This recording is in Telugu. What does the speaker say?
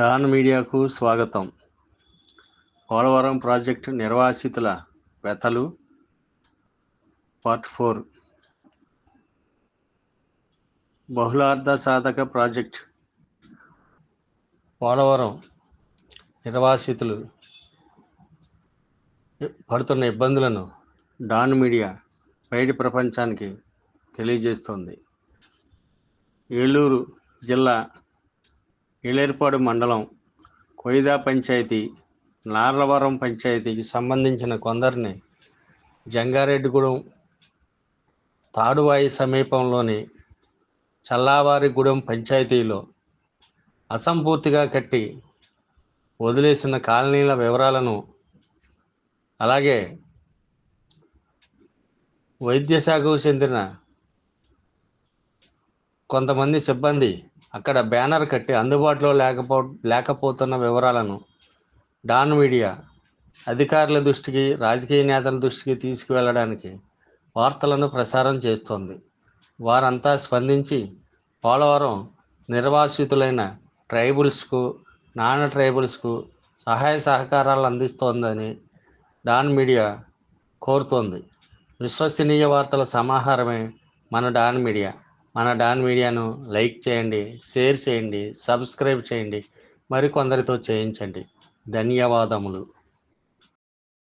డాన్ మీడియాకు స్వాగతం. పోలవరం ప్రాజెక్టు నిర్వాసితుల వ్యతలు పార్ట్ ఫోర్. బహుళార్థ సాధక ప్రాజెక్ట్. పోలవరం నిర్వాసితులు పడుతున్న ఇబ్బందులను డాన్ మీడియా బయటి ప్రపంచానికి తెలియజేస్తోంది. ఏలూరు జిల్లా ఏలేర్పాడు మండలం కొయిదా పంచాయతీ నార్లవరం పంచాయతీకి సంబంధించిన కొందరిని జంగారెడ్డిగూడెం తాడువాయి సమీపంలోని చల్లావారిగూడెం పంచాయతీలో అసంపూర్తిగా కట్టి వదిలేసిన కాలనీల వివరాలను అలాగే వైద్య శాఖకు చెందిన కొంతమంది సిబ్బంది అక్కడ బ్యానర్ కట్టి అందుబాటులో లేకపో లేకపోతున్న వివరాలను డాన్ మీడియా అధికారుల దృష్టికి రాజకీయ నేతల దృష్టికి తీసుకువెళ్ళడానికి వార్తలను ప్రసారం చేస్తోంది. వారంతా స్పందించి పోలవరం నిర్వాసితులైన ట్రైబుల్స్కు నాన్ ట్రైబుల్స్కు సహాయ సహకారాలు అందిస్తోందని డాన్ మీడియా కోరుతోంది. విశ్వసనీయ వార్తల సమాహారమే మన డాన్ మీడియా. మన డాన్ మీడియాను లైక్ చేయండి షేర్ చేయండి సబ్స్క్రైబ్ చేయండి. మరికొందరితో చేయించండి. ధన్యవాదములు.